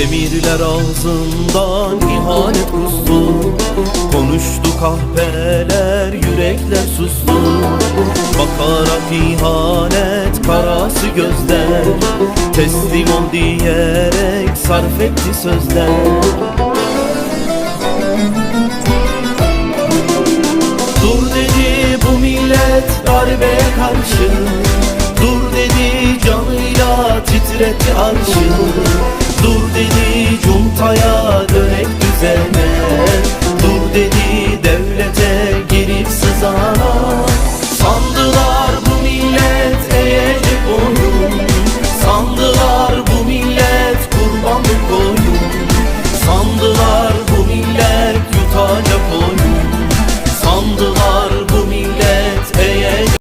Demirler ağzından ihanet kustu. Konuştu kahpeler yürekler sustu. Bakarak ihanet karası gözler. Teslim ol diyerek sarf etti sözler. Dur dedi bu millet darbeye karşı. Dur dedi canıyla titretti arşı Devlete girip sızan